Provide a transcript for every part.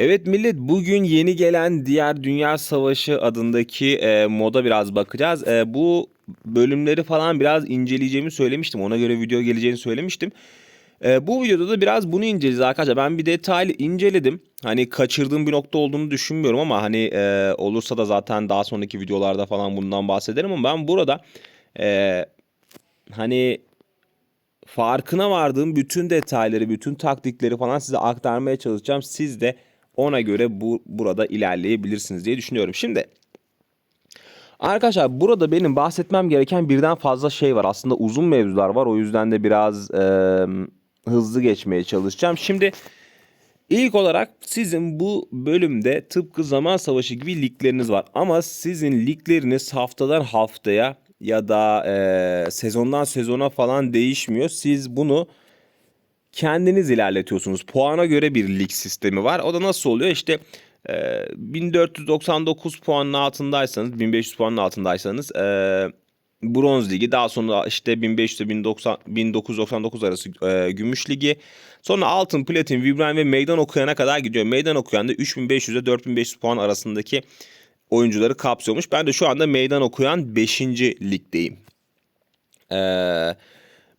Evet millet bugün yeni gelen Diğer Dünya Savaşı adındaki e, moda biraz bakacağız. E, bu bölümleri falan biraz inceleyeceğimi söylemiştim. Ona göre video geleceğini söylemiştim. E, bu videoda da biraz bunu inceleyeceğiz arkadaşlar. Ben bir detaylı inceledim. Hani kaçırdığım bir nokta olduğunu düşünmüyorum ama hani e, olursa da zaten daha sonraki videolarda falan bundan bahsederim ama ben burada e, hani farkına vardığım bütün detayları, bütün taktikleri falan size aktarmaya çalışacağım. Siz de ona göre bu burada ilerleyebilirsiniz diye düşünüyorum. Şimdi arkadaşlar burada benim bahsetmem gereken birden fazla şey var. Aslında uzun mevzular var. O yüzden de biraz e, hızlı geçmeye çalışacağım. Şimdi ilk olarak sizin bu bölümde tıpkı zaman savaşı gibi ligleriniz var. Ama sizin ligleriniz haftadan haftaya ya da e, sezondan sezona falan değişmiyor. Siz bunu kendiniz ilerletiyorsunuz. Puana göre bir lig sistemi var. O da nasıl oluyor? İşte e, 1499 puanın altındaysanız, 1500 puanın altındaysanız e, Bronz Ligi, daha sonra işte 1500 ile 1999 arası e, Gümüş Ligi. Sonra Altın, Platin, Vibran ve Meydan Okuyan'a kadar gidiyor. Meydan Okuyan da 3500 ile 4500 puan arasındaki oyuncuları kapsıyormuş. Ben de şu anda Meydan Okuyan 5. ligdeyim. Eee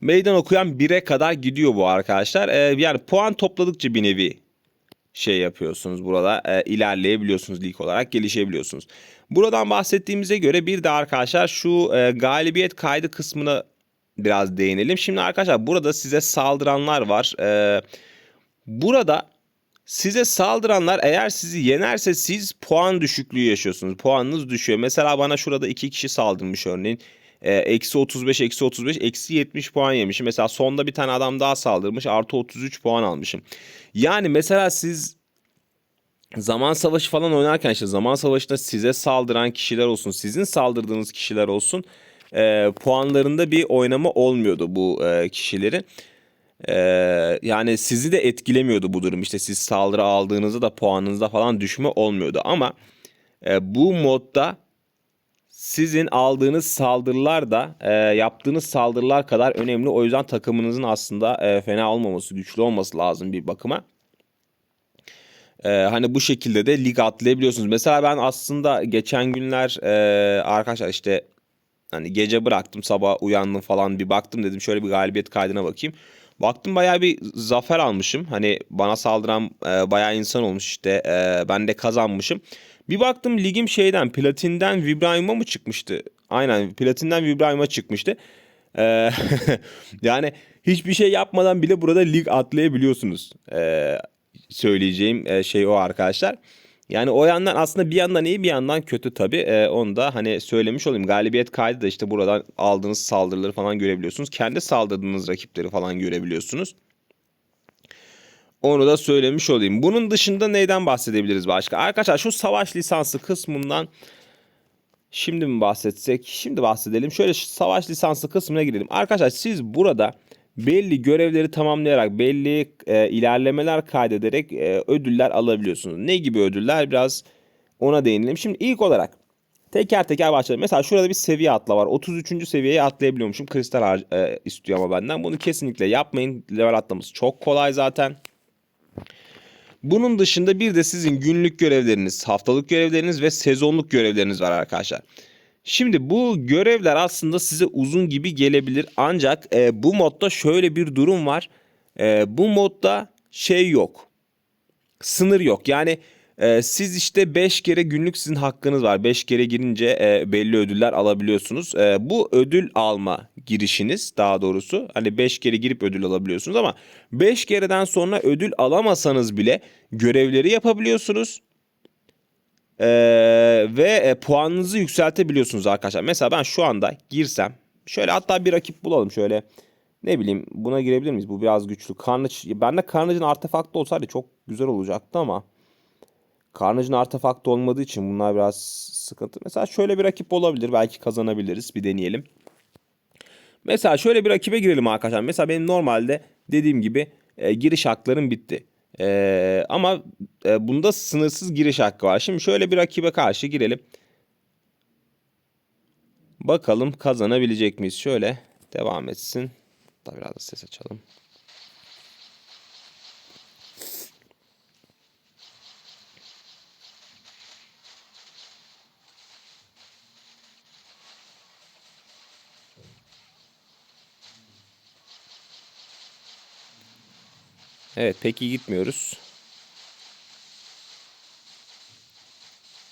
meydan okuyan 1'e kadar gidiyor bu arkadaşlar. Ee, yani puan topladıkça bir nevi şey yapıyorsunuz burada e, ilerleyebiliyorsunuz lig olarak gelişebiliyorsunuz. Buradan bahsettiğimize göre bir de arkadaşlar şu e, galibiyet kaydı kısmına biraz değinelim. Şimdi arkadaşlar burada size saldıranlar var. E, burada size saldıranlar eğer sizi yenerse siz puan düşüklüğü yaşıyorsunuz. Puanınız düşüyor. Mesela bana şurada iki kişi saldırmış örneğin. E, eksi 35, eksi 35, eksi 70 puan yemişim. Mesela sonda bir tane adam daha saldırmış. Artı 33 puan almışım. Yani mesela siz zaman savaşı falan oynarken işte zaman savaşında size saldıran kişiler olsun. Sizin saldırdığınız kişiler olsun. E, puanlarında bir oynama olmuyordu bu e, kişilerin. Ee, yani sizi de etkilemiyordu bu durum. İşte siz saldırı aldığınızda da puanınızda falan düşme olmuyordu. Ama e, bu modda sizin aldığınız saldırılar da e, yaptığınız saldırılar kadar önemli. O yüzden takımınızın aslında e, fena olmaması, güçlü olması lazım bir bakıma. E, hani bu şekilde de lig atlayabiliyorsunuz. Mesela ben aslında geçen günler e, arkadaşlar işte hani gece bıraktım sabah uyandım falan bir baktım dedim şöyle bir galibiyet kaydına bakayım. Baktım bayağı bir zafer almışım. Hani bana saldıran e, bayağı insan olmuş işte e, ben de kazanmışım. Bir baktım ligim şeyden platinden Vibranium'a mı çıkmıştı? Aynen platinden Vibranium'a çıkmıştı. Ee, yani hiçbir şey yapmadan bile burada lig atlayabiliyorsunuz. Ee, söyleyeceğim e, şey o arkadaşlar. Yani o yandan aslında bir yandan iyi bir yandan kötü tabii. Ee, onu da hani söylemiş olayım. Galibiyet kaydı da işte buradan aldığınız saldırıları falan görebiliyorsunuz. Kendi saldırdığınız rakipleri falan görebiliyorsunuz. Onu da söylemiş olayım. Bunun dışında neyden bahsedebiliriz başka? Arkadaşlar şu savaş lisansı kısmından şimdi mi bahsetsek? Şimdi bahsedelim. Şöyle savaş lisansı kısmına girelim. Arkadaşlar siz burada belli görevleri tamamlayarak belli e, ilerlemeler kaydederek e, ödüller alabiliyorsunuz. Ne gibi ödüller? Biraz ona değinelim. Şimdi ilk olarak teker teker başlayalım. Mesela şurada bir seviye atla var. 33. seviyeye atlayabiliyormuşum. Kristal e, istiyor ama benden. Bunu kesinlikle yapmayın. Level atlaması çok kolay zaten. Bunun dışında bir de sizin günlük görevleriniz, haftalık görevleriniz ve sezonluk görevleriniz var arkadaşlar. Şimdi bu görevler aslında size uzun gibi gelebilir ancak e, bu modda şöyle bir durum var. E, bu modda şey yok. Sınır yok. Yani ee, siz işte 5 kere günlük sizin hakkınız var. 5 kere girince e, belli ödüller alabiliyorsunuz. E, bu ödül alma girişiniz daha doğrusu. Hani 5 kere girip ödül alabiliyorsunuz ama 5 kereden sonra ödül alamasanız bile görevleri yapabiliyorsunuz. Ee, ve e, puanınızı yükseltebiliyorsunuz arkadaşlar. Mesela ben şu anda girsem şöyle hatta bir rakip bulalım şöyle ne bileyim buna girebilir miyiz? Bu biraz güçlü. Carnage, bende Carnage'ın artefaktı olsaydı çok güzel olacaktı ama Carnage'ın artefaktı olmadığı için bunlar biraz sıkıntı. Mesela şöyle bir rakip olabilir. Belki kazanabiliriz. Bir deneyelim. Mesela şöyle bir rakibe girelim arkadaşlar. Mesela benim normalde dediğim gibi e, giriş haklarım bitti. E, ama e, bunda sınırsız giriş hakkı var. Şimdi şöyle bir rakibe karşı girelim. Bakalım kazanabilecek miyiz? Şöyle devam etsin. Da biraz da ses açalım. Evet pek iyi gitmiyoruz.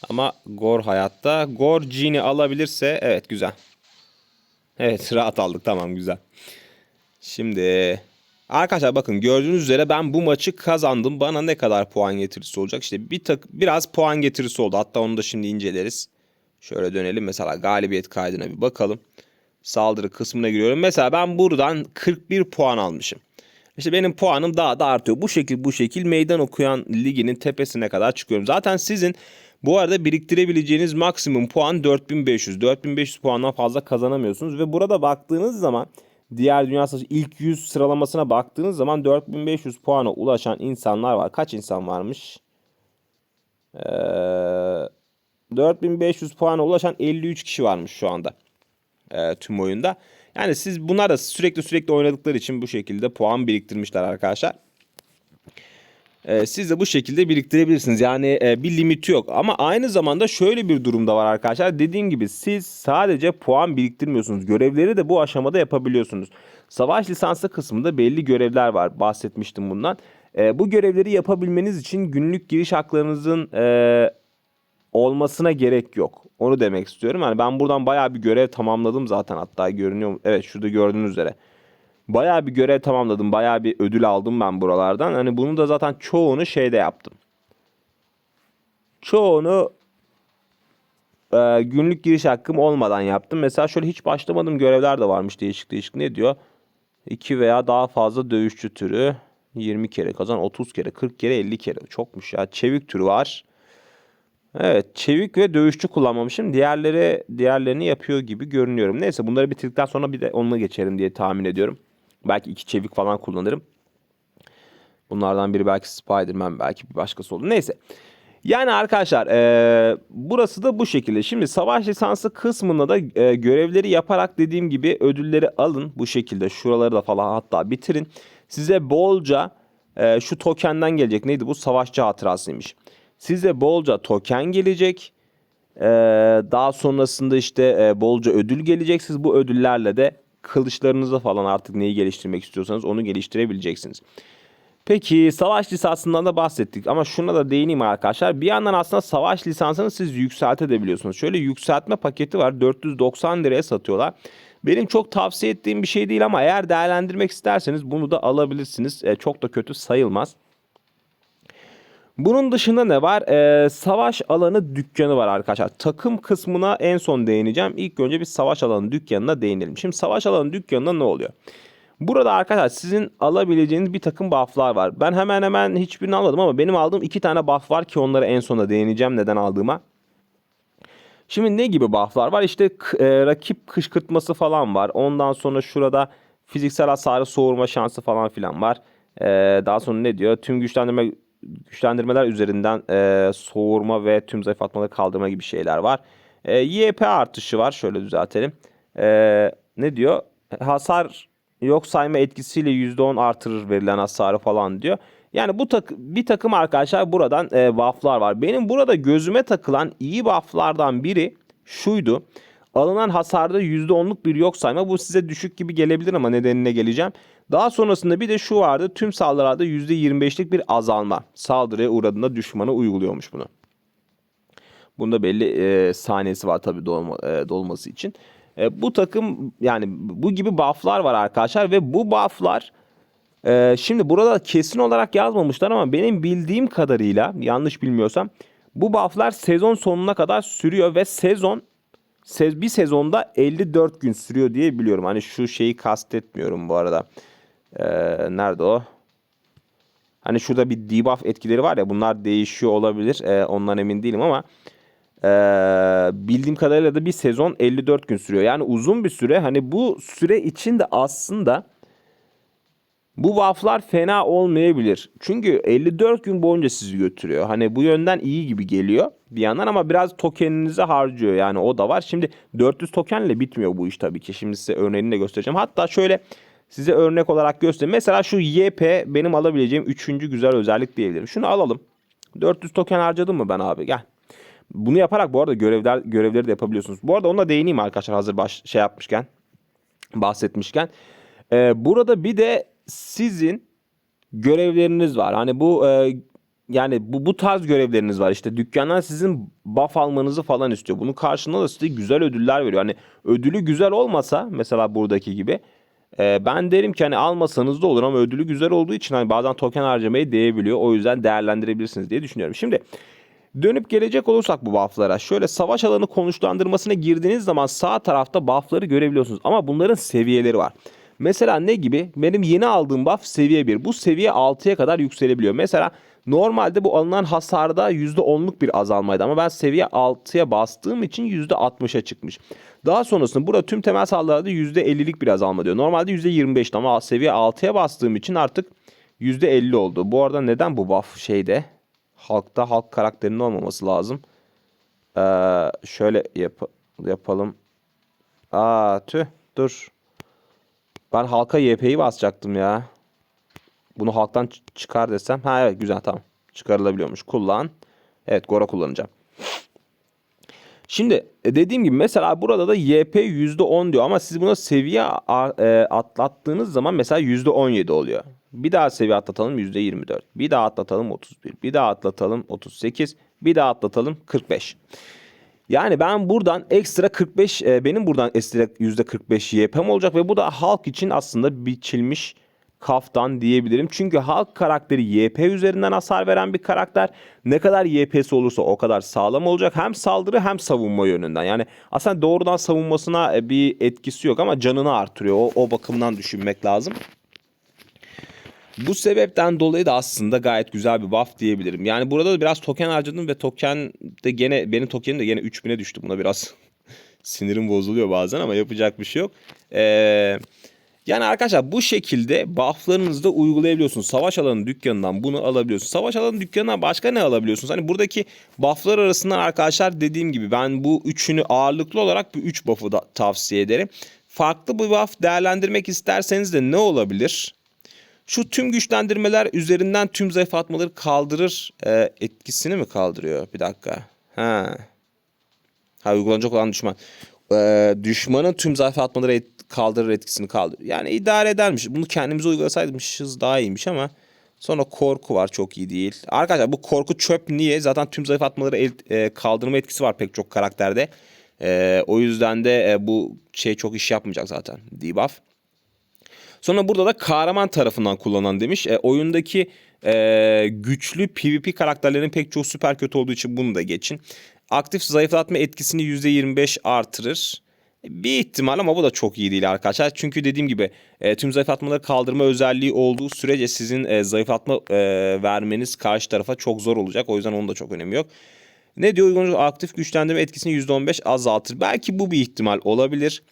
Ama Gor hayatta. Gor Genie alabilirse evet güzel. Evet rahat aldık tamam güzel. Şimdi arkadaşlar bakın gördüğünüz üzere ben bu maçı kazandım. Bana ne kadar puan getirisi olacak? İşte bir tak biraz puan getirisi oldu. Hatta onu da şimdi inceleriz. Şöyle dönelim mesela galibiyet kaydına bir bakalım. Saldırı kısmına giriyorum. Mesela ben buradan 41 puan almışım. İşte benim puanım daha da artıyor. Bu şekil bu şekil meydan okuyan liginin tepesine kadar çıkıyorum. Zaten sizin bu arada biriktirebileceğiniz maksimum puan 4500. 4500 puandan fazla kazanamıyorsunuz ve burada baktığınız zaman diğer dünya savaşı ilk 100 sıralamasına baktığınız zaman 4500 puana ulaşan insanlar var. Kaç insan varmış? Ee, 4500 puana ulaşan 53 kişi varmış şu anda. Ee, tüm oyunda. Yani siz bunlar da sürekli sürekli oynadıkları için bu şekilde puan biriktirmişler arkadaşlar. Ee, siz de bu şekilde biriktirebilirsiniz. Yani e, bir limiti yok. Ama aynı zamanda şöyle bir durumda var arkadaşlar. Dediğim gibi siz sadece puan biriktirmiyorsunuz. Görevleri de bu aşamada yapabiliyorsunuz. Savaş lisansı kısmında belli görevler var. Bahsetmiştim bundan. E, bu görevleri yapabilmeniz için günlük giriş haklarınızın e, olmasına gerek yok. Onu demek istiyorum. Yani ben buradan bayağı bir görev tamamladım zaten hatta görünüyor. Evet şurada gördüğünüz üzere. Bayağı bir görev tamamladım. Bayağı bir ödül aldım ben buralardan. Hani bunu da zaten çoğunu şeyde yaptım. Çoğunu e, günlük giriş hakkım olmadan yaptım. Mesela şöyle hiç başlamadığım görevler de varmış değişik değişik. Ne diyor? 2 veya daha fazla dövüşçü türü. 20 kere kazan, 30 kere, 40 kere, 50 kere. Çokmuş ya. Çevik türü var. Evet, çevik ve dövüşçü kullanmamışım. Diğerleri diğerlerini yapıyor gibi görünüyorum. Neyse bunları bitirdikten sonra bir de onunla geçerim diye tahmin ediyorum. Belki iki çevik falan kullanırım. Bunlardan biri belki Spider-Man belki bir başkası olur. Neyse. Yani arkadaşlar e, burası da bu şekilde. Şimdi savaş lisansı kısmında da e, görevleri yaparak dediğim gibi ödülleri alın. Bu şekilde şuraları da falan hatta bitirin. Size bolca e, şu tokenden gelecek. Neydi bu? Savaşçı hatırasıymış. Size bolca token gelecek. Ee, daha sonrasında işte e, bolca ödül gelecek. Siz bu ödüllerle de kılıçlarınızı falan artık neyi geliştirmek istiyorsanız onu geliştirebileceksiniz. Peki savaş lisansından da bahsettik ama şuna da değineyim arkadaşlar. Bir yandan aslında savaş lisansını siz yükseltebiliyorsunuz. Şöyle yükseltme paketi var 490 liraya satıyorlar. Benim çok tavsiye ettiğim bir şey değil ama eğer değerlendirmek isterseniz bunu da alabilirsiniz. E, çok da kötü sayılmaz. Bunun dışında ne var? Ee, savaş alanı dükkanı var arkadaşlar. Takım kısmına en son değineceğim. İlk önce bir savaş alanı dükkanına değinelim. Şimdi savaş alanı dükkanında ne oluyor? Burada arkadaşlar sizin alabileceğiniz bir takım bufflar var. Ben hemen hemen hiçbirini almadım ama benim aldığım iki tane buff var ki onları en sona değineceğim neden aldığıma. Şimdi ne gibi bufflar var? İşte e, rakip kışkırtması falan var. Ondan sonra şurada fiziksel hasarı soğurma şansı falan filan var. E, daha sonra ne diyor? Tüm güçlendirme güçlendirmeler üzerinden e, soğurma ve tüm zayıflatmaları kaldırma gibi şeyler var. E, YP artışı var. Şöyle düzeltelim. E, ne diyor? Hasar yok sayma etkisiyle %10 artırır verilen hasarı falan diyor. Yani bu tak bir takım arkadaşlar buradan e, bufflar var. Benim burada gözüme takılan iyi bufflardan biri şuydu. Alınan hasarda %10'luk bir yok sayma. Bu size düşük gibi gelebilir ama nedenine geleceğim. Daha sonrasında bir de şu vardı. Tüm saldırılarda %25'lik bir azalma. Saldırıya uğradığında düşmana uyguluyormuş bunu. Bunda belli e, saniyesi var tabii dolma, e, dolması için. E, bu takım yani bu gibi bufflar var arkadaşlar ve bu bufflar e, şimdi burada kesin olarak yazmamışlar ama benim bildiğim kadarıyla yanlış bilmiyorsam bu bufflar sezon sonuna kadar sürüyor ve sezon bir sezonda 54 gün sürüyor diye biliyorum. Hani şu şeyi kastetmiyorum bu arada. Ee, nerede o? Hani şurada bir debuff etkileri var ya bunlar değişiyor olabilir. Ee, ondan emin değilim ama e, bildiğim kadarıyla da bir sezon 54 gün sürüyor. Yani uzun bir süre. Hani bu süre içinde aslında bu bufflar fena olmayabilir. Çünkü 54 gün boyunca sizi götürüyor. Hani bu yönden iyi gibi geliyor bir yandan ama biraz tokeninizi harcıyor. Yani o da var. Şimdi 400 tokenle bitmiyor bu iş tabii ki. Şimdi size örneğini de göstereceğim. Hatta şöyle size örnek olarak göstereyim. Mesela şu YP benim alabileceğim 3. güzel özellik diyebilirim. Şunu alalım. 400 token harcadım mı ben abi? Gel. Bunu yaparak bu arada görevler görevleri de yapabiliyorsunuz. Bu arada ona değineyim arkadaşlar hazır baş şey yapmışken bahsetmişken. Ee, burada bir de sizin görevleriniz var. Hani bu e, yani bu, bu tarz görevleriniz var. İşte dükkanlar sizin buff almanızı falan istiyor. Bunun karşılığında da size güzel ödüller veriyor. Hani ödülü güzel olmasa mesela buradaki gibi e, ben derim ki hani almasanız da olur ama ödülü güzel olduğu için hani bazen token harcamaya değebiliyor. O yüzden değerlendirebilirsiniz diye düşünüyorum. Şimdi Dönüp gelecek olursak bu buff'lara şöyle savaş alanı konuşlandırmasına girdiğiniz zaman sağ tarafta buff'ları görebiliyorsunuz. Ama bunların seviyeleri var. Mesela ne gibi? Benim yeni aldığım buff seviye 1. Bu seviye 6'ya kadar yükselebiliyor. Mesela normalde bu alınan hasarda %10'luk bir azalmaydı. Ama ben seviye 6'ya bastığım için %60'a çıkmış. Daha sonrasında burada tüm temel saldırılarda %50'lik bir azalma diyor. Normalde %25'ti ama seviye 6'ya bastığım için artık %50 oldu. Bu arada neden bu buff şeyde? halkta halk karakterinin olmaması lazım. Ee, şöyle yap yapalım. Aa tüh dur. Ben halka YP'yi basacaktım ya. Bunu halktan çıkar desem. Ha evet güzel tamam. Çıkarılabiliyormuş. Kullan. Evet Gora kullanacağım. Şimdi e, dediğim gibi mesela burada da YP %10 diyor ama siz buna seviye e, atlattığınız zaman mesela %17 oluyor. Bir daha seviye atlatalım %24. Bir daha atlatalım 31. Bir daha atlatalım 38. Bir daha atlatalım 45. Yani ben buradan ekstra 45 e, benim buradan ekstra %45 YP'm olacak ve bu da halk için aslında biçilmiş kaftan diyebilirim. Çünkü halk karakteri YP üzerinden hasar veren bir karakter. Ne kadar YP'si olursa o kadar sağlam olacak. Hem saldırı hem savunma yönünden. Yani aslında doğrudan savunmasına e, bir etkisi yok ama canını artırıyor. O, o bakımdan düşünmek lazım. Bu sebepten dolayı da aslında gayet güzel bir buff diyebilirim. Yani burada da biraz token harcadım ve token de gene benim tokenim de gene 3000'e düştü. Buna biraz sinirim bozuluyor bazen ama yapacak bir şey yok. Eee yani arkadaşlar bu şekilde bufflarınızı da uygulayabiliyorsunuz. Savaş alanı dükkanından bunu alabiliyorsunuz. Savaş alanı dükkanından başka ne alabiliyorsunuz? Hani buradaki bufflar arasında arkadaşlar dediğim gibi ben bu üçünü ağırlıklı olarak bu üç buff'ı da tavsiye ederim. Farklı bir buff değerlendirmek isterseniz de ne olabilir? Şu tüm güçlendirmeler üzerinden tüm zayıf atmaları kaldırır e, etkisini mi kaldırıyor? Bir dakika. Ha. Ha uygulanacak olan düşman. E, düşmanın tüm zayıf atmaları et, kaldırır etkisini kaldırır. Yani idare edermiş. Bunu kendimiz uygulasaymışız daha iyiymiş ama sonra korku var çok iyi değil. Arkadaşlar bu korku çöp niye? Zaten tüm zayıf atmaları el, e, kaldırma etkisi var pek çok karakterde. E, o yüzden de e, bu şey çok iş yapmayacak zaten debuff. Sonra burada da kahraman tarafından kullanan demiş. E, oyundaki e, güçlü PvP karakterlerin pek çok süper kötü olduğu için bunu da geçin. Aktif zayıflatma etkisini %25 artırır. Bir ihtimal ama bu da çok iyi değil arkadaşlar. Çünkü dediğim gibi e, tüm zayıflatmaları kaldırma özelliği olduğu sürece sizin e, zayıflatma e, vermeniz karşı tarafa çok zor olacak. O yüzden onun da çok önemi yok. Ne diyor uygulamacı aktif güçlendirme etkisini %15 azaltır. Belki bu bir ihtimal olabilir.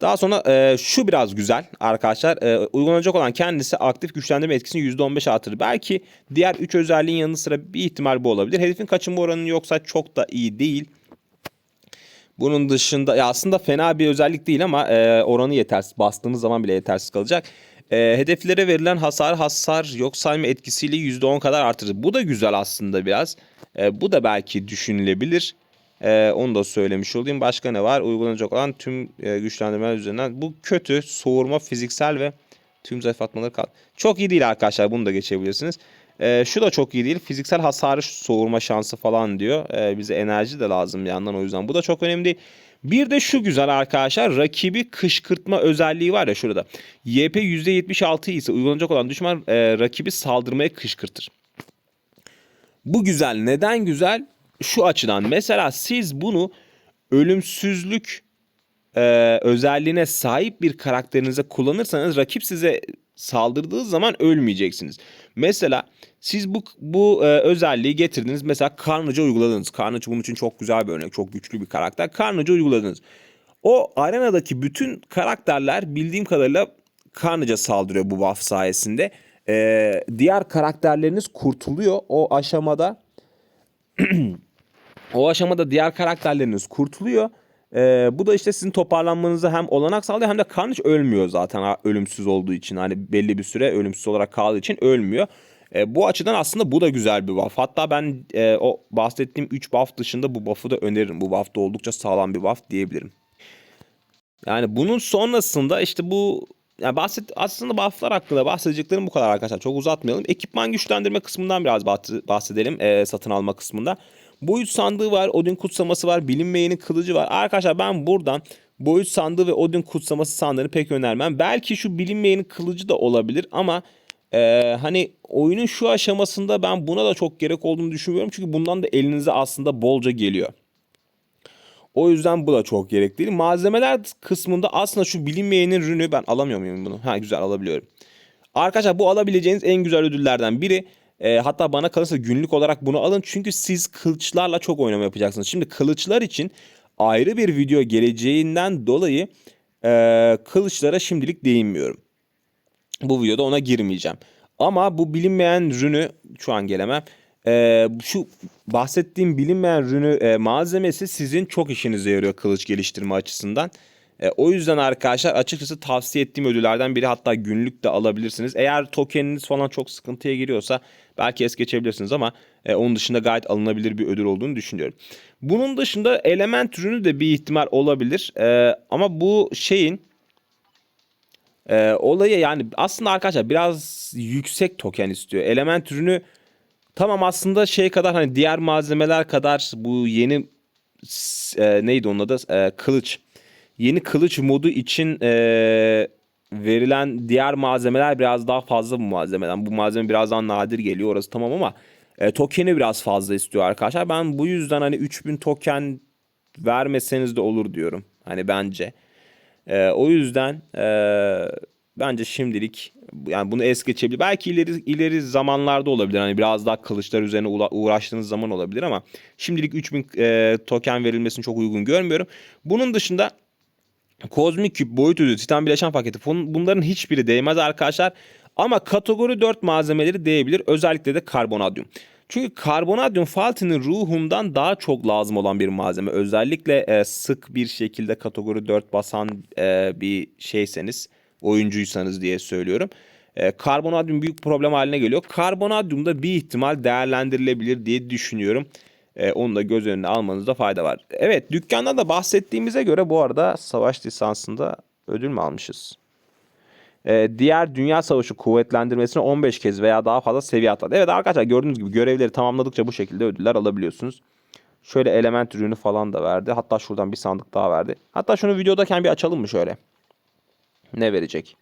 Daha sonra e, şu biraz güzel arkadaşlar. E, uygulanacak olan kendisi aktif güçlendirme etkisini %15 artırır. Belki diğer 3 özelliğin yanı sıra bir ihtimal bu olabilir. Hedefin kaçınma oranı yoksa çok da iyi değil. Bunun dışında ya aslında fena bir özellik değil ama e, oranı yetersiz. Bastığınız zaman bile yetersiz kalacak. E, hedeflere verilen hasar hasar yok sayma etkisiyle %10 kadar artırır. Bu da güzel aslında biraz. E, bu da belki düşünülebilir. E, onu da söylemiş olayım. Başka ne var? Uygulanacak olan tüm e, güçlendirmeler üzerinden. Bu kötü. Soğurma, fiziksel ve tüm zayıflatmaları kal. Çok iyi değil arkadaşlar. Bunu da geçebilirsiniz. E, şu da çok iyi değil. Fiziksel hasarı soğurma şansı falan diyor. E, bize enerji de lazım bir yandan o yüzden. Bu da çok önemli değil. Bir de şu güzel arkadaşlar rakibi kışkırtma özelliği var ya şurada. YP %76 ise uygulanacak olan düşman e, rakibi saldırmaya kışkırtır. Bu güzel. Neden güzel? Şu açıdan mesela siz bunu ölümsüzlük e, özelliğine sahip bir karakterinize kullanırsanız rakip size saldırdığı zaman ölmeyeceksiniz. Mesela siz bu bu e, özelliği getirdiniz. Mesela Carnage'a uyguladınız. Carnage bunun için çok güzel bir örnek. Çok güçlü bir karakter. Carnage'a uyguladınız. O arenadaki bütün karakterler bildiğim kadarıyla Carnage'a saldırıyor bu buff sayesinde. E, diğer karakterleriniz kurtuluyor o aşamada. o aşamada diğer karakterleriniz kurtuluyor. Ee, bu da işte sizin toparlanmanızı hem olanak sağlıyor hem de Carnage ölmüyor zaten ölümsüz olduğu için. Hani belli bir süre ölümsüz olarak kaldığı için ölmüyor. E, bu açıdan aslında bu da güzel bir buff. Hatta ben e, o bahsettiğim 3 buff dışında bu buff'ı da öneririm. Bu buff da oldukça sağlam bir buff diyebilirim. Yani bunun sonrasında işte bu yani bahset aslında bufflar hakkında bahsedeceklerim bu kadar arkadaşlar. Çok uzatmayalım. Ekipman güçlendirme kısmından biraz bahs- bahsedelim e, satın alma kısmında. Boyut sandığı var, Odin kutsaması var, bilinmeyenin kılıcı var. Arkadaşlar ben buradan boyut sandığı ve Odin kutsaması sandığını pek önermem. Belki şu bilinmeyenin kılıcı da olabilir ama e, hani oyunun şu aşamasında ben buna da çok gerek olduğunu düşünmüyorum. Çünkü bundan da elinize aslında bolca geliyor. O yüzden bu da çok gerek değil. Malzemeler kısmında aslında şu bilinmeyenin ürünü ben alamıyor muyum bunu? Ha güzel alabiliyorum. Arkadaşlar bu alabileceğiniz en güzel ödüllerden biri. E, hatta bana kalırsa günlük olarak bunu alın. Çünkü siz kılıçlarla çok oynama yapacaksınız. Şimdi kılıçlar için ayrı bir video geleceğinden dolayı e, kılıçlara şimdilik değinmiyorum. Bu videoda ona girmeyeceğim. Ama bu bilinmeyen rünü şu an gelemem. Ee, şu bahsettiğim bilinmeyen rünü e, malzemesi sizin çok işinize yarıyor kılıç geliştirme açısından. E, o yüzden arkadaşlar açıkçası tavsiye ettiğim ödüllerden biri hatta günlük de alabilirsiniz. Eğer tokeniniz falan çok sıkıntıya giriyorsa belki es geçebilirsiniz ama e, onun dışında gayet alınabilir bir ödül olduğunu düşünüyorum. Bunun dışında element ürünü de bir ihtimal olabilir. E, ama bu şeyin ee, olayı yani aslında arkadaşlar biraz yüksek token istiyor. Element ürünü tamam aslında şey kadar hani diğer malzemeler kadar bu yeni e, neydi onun adı? E, kılıç. Yeni kılıç modu için e, verilen diğer malzemeler biraz daha fazla bu malzemeden. Bu malzeme biraz daha nadir geliyor orası tamam ama e, tokeni biraz fazla istiyor arkadaşlar. Ben bu yüzden hani 3000 token vermeseniz de olur diyorum. Hani bence. Ee, o yüzden e, bence şimdilik yani bunu es geçebilir. Belki ileri ileri zamanlarda olabilir. Hani biraz daha kılıçlar üzerine uğraştığınız zaman olabilir ama şimdilik 3000 e, token verilmesini çok uygun görmüyorum. Bunun dışında Kozmik küp, boyut ödülü, titan bileşen paketi bun- bunların hiçbiri değmez arkadaşlar. Ama kategori 4 malzemeleri değebilir. Özellikle de karbonadyum. Çünkü karbonadyum Faltin'in ruhundan daha çok lazım olan bir malzeme. Özellikle e, sık bir şekilde kategori 4 basan e, bir şeyseniz, oyuncuysanız diye söylüyorum. E, karbonadyum büyük problem haline geliyor. Karbonadyum da bir ihtimal değerlendirilebilir diye düşünüyorum. E, onu da göz önüne almanızda fayda var. Evet dükkanda da bahsettiğimize göre bu arada savaş lisansında ödül mü almışız? E, diğer dünya savaşı kuvvetlendirmesine 15 kez veya daha fazla seviye atladı. Evet arkadaşlar gördüğünüz gibi görevleri tamamladıkça bu şekilde ödüller alabiliyorsunuz. Şöyle element ürünü falan da verdi. Hatta şuradan bir sandık daha verdi. Hatta şunu videodayken bir açalım mı şöyle? Ne verecek?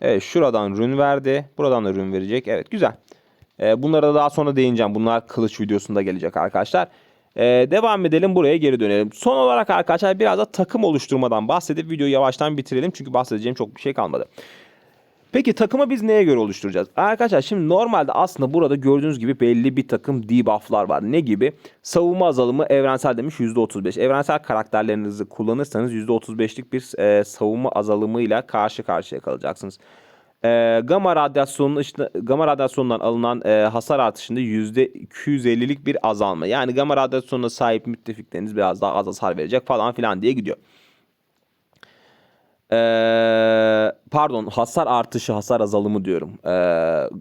Evet şuradan rün verdi. Buradan da rün verecek. Evet güzel. Ee, bunlara da daha sonra değineceğim. Bunlar kılıç videosunda gelecek arkadaşlar. Ee, devam edelim buraya geri dönelim. Son olarak arkadaşlar biraz da takım oluşturmadan bahsedip videoyu yavaştan bitirelim. Çünkü bahsedeceğim çok bir şey kalmadı. Peki takımı biz neye göre oluşturacağız? Arkadaşlar şimdi normalde aslında burada gördüğünüz gibi belli bir takım debufflar var. Ne gibi? Savunma azalımı evrensel demiş %35. Evrensel karakterlerinizi kullanırsanız %35'lik bir e, savunma azalımıyla karşı karşıya kalacaksınız. E, gamma radyasyonunun işte, gamma radyasyonundan alınan e, hasar artışında %250'lik bir azalma. Yani gamma radyasyonuna sahip müttefikleriniz biraz daha az hasar verecek falan filan diye gidiyor. Ee, pardon hasar artışı hasar azalımı diyorum. Ee,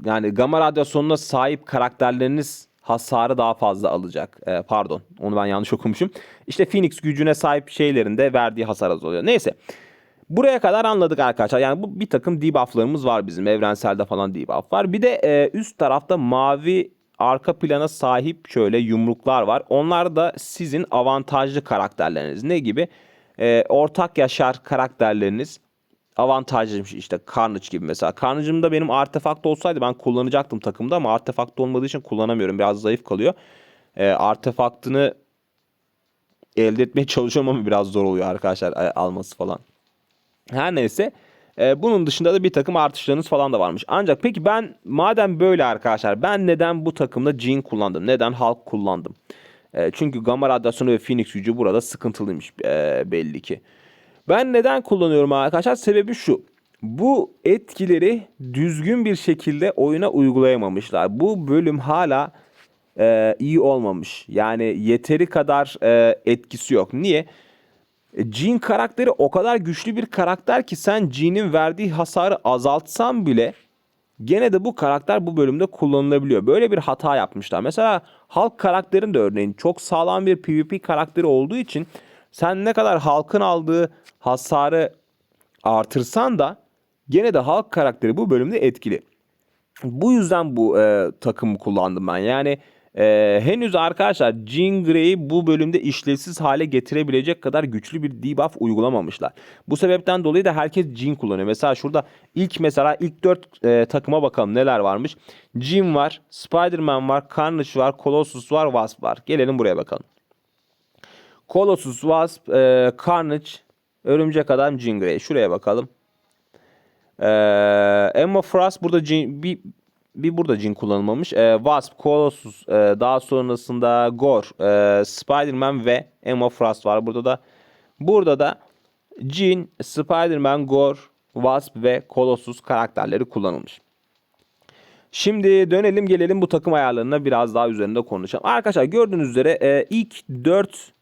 yani gamma radyasyonuna sahip karakterleriniz hasarı daha fazla alacak. Ee, pardon onu ben yanlış okumuşum. İşte Phoenix gücüne sahip şeylerin de verdiği hasar azalıyor. Neyse. Buraya kadar anladık arkadaşlar. Yani bu bir takım debufflarımız var bizim. Evrenselde falan debuff var. Bir de e, üst tarafta mavi arka plana sahip şöyle yumruklar var. Onlar da sizin avantajlı karakterleriniz. Ne gibi? E, ortak yaşar karakterleriniz avantajlıymış işte Carnage gibi mesela. Carnage'ım da benim artefakt olsaydı ben kullanacaktım takımda ama artefakt olmadığı için kullanamıyorum. Biraz zayıf kalıyor. E, artefaktını elde etmeye çalışıyorum ama biraz zor oluyor arkadaşlar e, alması falan. Her neyse. e, bunun dışında da bir takım artışlarınız falan da varmış. Ancak peki ben madem böyle arkadaşlar ben neden bu takımda Jean kullandım? Neden Hulk kullandım? E, çünkü gamma radyasyonu ve Phoenix gücü burada sıkıntılıymış e, belli ki. Ben neden kullanıyorum arkadaşlar? Sebebi şu. Bu etkileri düzgün bir şekilde oyuna uygulayamamışlar. Bu bölüm hala e, iyi olmamış. Yani yeteri kadar e, etkisi yok. Niye? Jean karakteri o kadar güçlü bir karakter ki sen Jean'in verdiği hasarı azaltsan bile gene de bu karakter bu bölümde kullanılabiliyor. Böyle bir hata yapmışlar. Mesela Hulk karakterin de örneğin çok sağlam bir PvP karakteri olduğu için sen ne kadar Hulk'ın aldığı hasarı artırsan da gene de Hulk karakteri bu bölümde etkili. Bu yüzden bu e, takımı kullandım ben. Yani e, henüz arkadaşlar Jean Grey'i bu bölümde işlevsiz hale getirebilecek kadar güçlü bir debuff uygulamamışlar. Bu sebepten dolayı da herkes Jean kullanıyor. Mesela şurada ilk mesela ilk 4 e, takıma bakalım neler varmış. Jean var, Spider-Man var, Carnage var, Colossus var, Wasp var. Gelelim buraya bakalım. Colossus, Wasp, e, Carnage, Örümcek Adam, Jean Grey. Şuraya bakalım. Ee, Emma Frost burada cin, bir bir burada cin kullanılmamış. Ee, Wasp, Colossus, e, daha sonrasında Gore, e, Spider-Man ve Emma Frost var. Burada da burada da Jean, Spider-Man, Gore, Wasp ve Colossus karakterleri kullanılmış. Şimdi dönelim gelelim bu takım ayarlarına biraz daha üzerinde konuşalım. Arkadaşlar gördüğünüz üzere e, ilk 4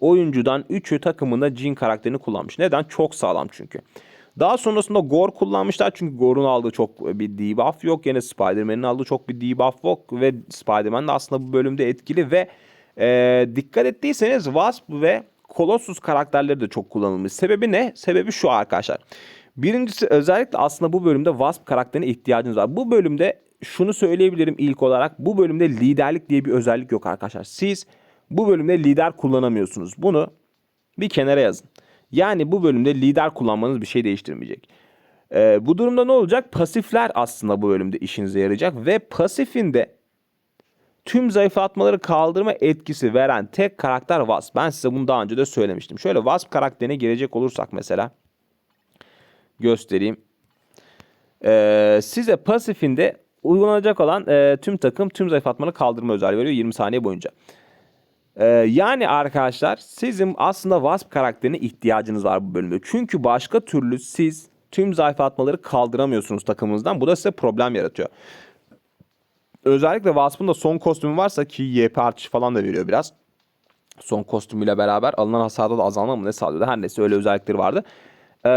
oyuncudan 3'ü takımında Jean karakterini kullanmış. Neden? Çok sağlam çünkü. Daha sonrasında Gore kullanmışlar çünkü Gore'un aldığı çok bir debuff yok. Yine Spider-Man'in aldığı çok bir debuff yok ve Spider-Man de aslında bu bölümde etkili ve e, dikkat ettiyseniz Wasp ve Colossus karakterleri de çok kullanılmış. Sebebi ne? Sebebi şu arkadaşlar. Birincisi özellikle aslında bu bölümde Wasp karakterine ihtiyacınız var. Bu bölümde şunu söyleyebilirim ilk olarak. Bu bölümde liderlik diye bir özellik yok arkadaşlar. Siz bu bölümde lider kullanamıyorsunuz. Bunu bir kenara yazın. Yani bu bölümde lider kullanmanız bir şey değiştirmeyecek. Ee, bu durumda ne olacak? Pasifler aslında bu bölümde işinize yarayacak ve pasifinde tüm zayıflatmaları kaldırma etkisi veren tek karakter Wasp. Ben size bunu daha önce de söylemiştim. Şöyle Wasp karakterine gelecek olursak mesela göstereyim. Ee, size pasifinde uygulanacak olan e, tüm takım tüm zayıflatmaları kaldırma özelliği veriyor 20 saniye boyunca. Ee, yani arkadaşlar sizin aslında Wasp karakterine ihtiyacınız var bu bölümde. Çünkü başka türlü siz tüm zayıflatmaları kaldıramıyorsunuz takımınızdan. Bu da size problem yaratıyor. Özellikle Wasp'ın da son kostümü varsa ki YP artışı falan da veriyor biraz. Son kostümüyle beraber alınan hasarda da azalma mı ne sağlıyordu? Her neyse öyle özellikleri vardı. Ee,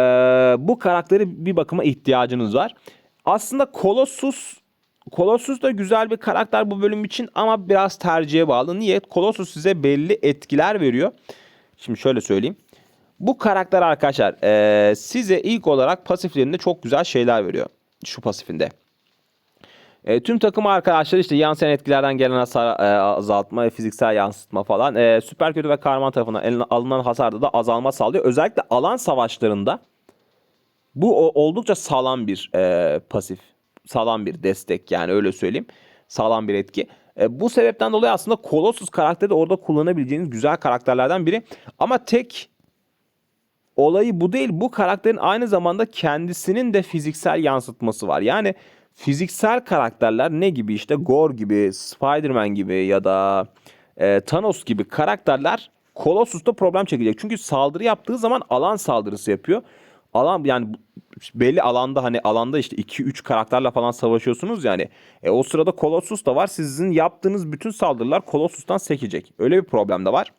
bu karakteri bir bakıma ihtiyacınız var. Aslında Colossus Colossus da güzel bir karakter bu bölüm için ama biraz tercihe bağlı. Niye? Colossus size belli etkiler veriyor. Şimdi şöyle söyleyeyim. Bu karakter arkadaşlar ee, size ilk olarak pasiflerinde çok güzel şeyler veriyor. Şu pasifinde. E, tüm takım arkadaşlar işte yansıyan etkilerden gelen hasar e, azaltma, fiziksel yansıtma falan. E, süper kötü ve kahraman tarafından alınan hasarda da azalma sağlıyor. Özellikle alan savaşlarında bu o, oldukça sağlam bir e, pasif. Sağlam bir destek yani öyle söyleyeyim. Sağlam bir etki. E, bu sebepten dolayı aslında Colossus karakteri de orada kullanabileceğiniz güzel karakterlerden biri. Ama tek olayı bu değil. Bu karakterin aynı zamanda kendisinin de fiziksel yansıtması var. Yani fiziksel karakterler ne gibi işte Gore gibi, Spider-Man gibi ya da e, Thanos gibi karakterler Colossus'ta problem çekecek. Çünkü saldırı yaptığı zaman alan saldırısı yapıyor. Alan yani belli alanda hani alanda işte 2-3 karakterle falan savaşıyorsunuz yani. E, o sırada Colossus da var. Sizin yaptığınız bütün saldırılar Colossus'tan sekecek. Öyle bir problem de var.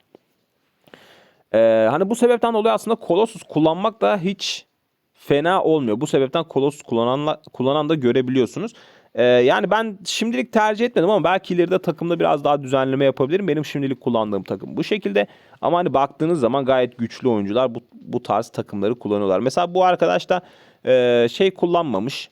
Ee, hani bu sebepten dolayı aslında Colossus kullanmak da hiç fena olmuyor. Bu sebepten Colossus kullananla, kullanan da görebiliyorsunuz. Ee, yani ben şimdilik tercih etmedim ama belki ileride takımda biraz daha düzenleme yapabilirim. Benim şimdilik kullandığım takım bu şekilde. Ama hani baktığınız zaman gayet güçlü oyuncular bu, bu tarz takımları kullanıyorlar. Mesela bu arkadaş da e, şey kullanmamış.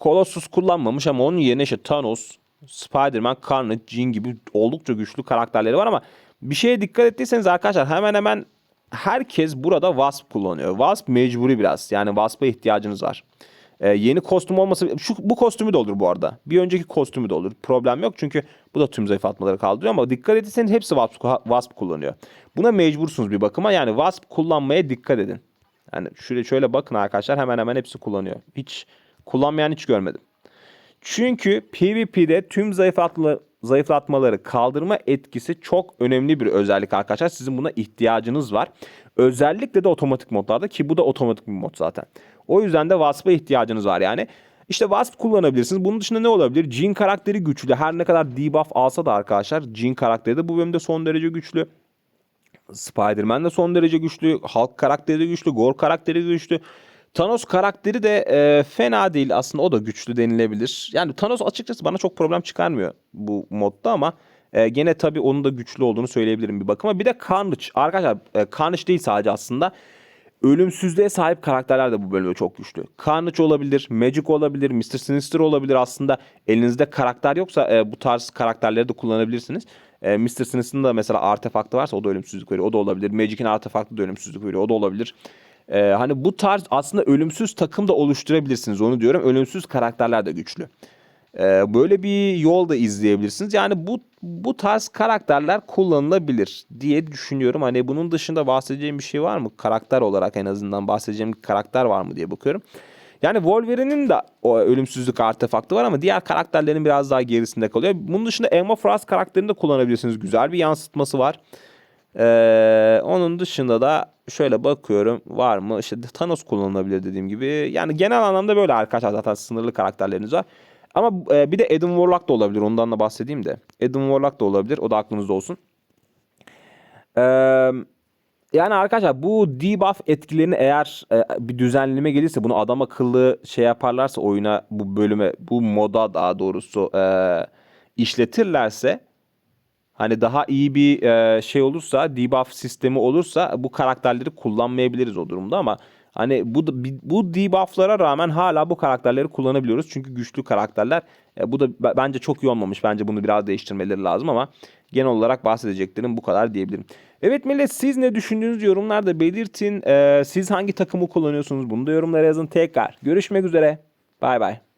Colossus kullanmamış ama onun yerine işte Thanos, Spider-Man, Carnage, Jean gibi oldukça güçlü karakterleri var ama bir şeye dikkat ettiyseniz arkadaşlar hemen hemen herkes burada Wasp kullanıyor. Wasp mecburi biraz. Yani Wasp'a ihtiyacınız var. Ee, yeni kostüm olması şu bu kostümü de olur bu arada. Bir önceki kostümü de olur. Problem yok çünkü bu da tüm zayıflatmaları kaldırıyor ama dikkat etseniz hepsi Wasp, Wasp kullanıyor. Buna mecbursunuz bir bakıma. Yani Wasp kullanmaya dikkat edin. Yani şöyle şöyle bakın arkadaşlar hemen hemen hepsi kullanıyor. Hiç kullanmayan hiç görmedim. Çünkü PvP'de tüm zayıflatma, zayıflatmaları kaldırma etkisi çok önemli bir özellik arkadaşlar. Sizin buna ihtiyacınız var. Özellikle de otomatik modlarda ki bu da otomatik bir mod zaten. O yüzden de Wasp'a ihtiyacınız var yani. İşte Wasp kullanabilirsiniz. Bunun dışında ne olabilir? Jean karakteri güçlü. Her ne kadar debuff alsa da arkadaşlar Jean karakteri de bu bölümde son derece güçlü. Spider-Man de son derece güçlü. Hulk karakteri de güçlü. Gore karakteri de güçlü. Thanos karakteri de e, fena değil aslında o da güçlü denilebilir. Yani Thanos açıkçası bana çok problem çıkarmıyor bu modda ama e, gene tabii onun da güçlü olduğunu söyleyebilirim bir bakıma. Bir de Carnage arkadaşlar e, Carnage değil sadece aslında. Ölümsüzlüğe sahip karakterler de bu bölümde çok güçlü. Carnage olabilir, Magic olabilir, Mr. Sinister olabilir. Aslında elinizde karakter yoksa e, bu tarz karakterleri de kullanabilirsiniz. E, Mr. Sinister'ın da mesela artefaktı varsa o da ölümsüzlük veriyor. O da olabilir. Magic'in artefaktı da ölümsüzlük veriyor. O da olabilir. E, hani bu tarz aslında ölümsüz takım da oluşturabilirsiniz onu diyorum. Ölümsüz karakterler de güçlü. Ee, böyle bir yol da izleyebilirsiniz. Yani bu bu tarz karakterler kullanılabilir diye düşünüyorum. Hani bunun dışında bahsedeceğim bir şey var mı? Karakter olarak en azından bahsedeceğim bir karakter var mı diye bakıyorum. Yani Wolverine'in de o ölümsüzlük artefaktı var ama diğer karakterlerin biraz daha gerisinde kalıyor. Bunun dışında Emma Frost karakterini de kullanabilirsiniz. Güzel bir yansıtması var. Ee, onun dışında da şöyle bakıyorum var mı? İşte Thanos kullanılabilir dediğim gibi. Yani genel anlamda böyle arkadaşlar zaten sınırlı karakterleriniz var. Ama e, bir de Adam Warlock da olabilir. Ondan da bahsedeyim de. Adam Warlock da olabilir. O da aklınızda olsun. Ee, yani arkadaşlar bu debuff etkilerini eğer e, bir düzenleme gelirse bunu adam akıllı şey yaparlarsa oyuna bu bölüme bu moda daha doğrusu e, işletirlerse hani daha iyi bir e, şey olursa debuff sistemi olursa bu karakterleri kullanmayabiliriz o durumda ama hani bu bu debufflara rağmen hala bu karakterleri kullanabiliyoruz çünkü güçlü karakterler E, bu da bence çok iyi olmamış bence bunu biraz değiştirmeleri lazım ama genel olarak bahsedeceklerim bu kadar diyebilirim. Evet millet siz ne düşündüğünüzü yorumlarda belirtin. E, siz hangi takımı kullanıyorsunuz bunu da yorumlara yazın tekrar. Görüşmek üzere. Bay bay.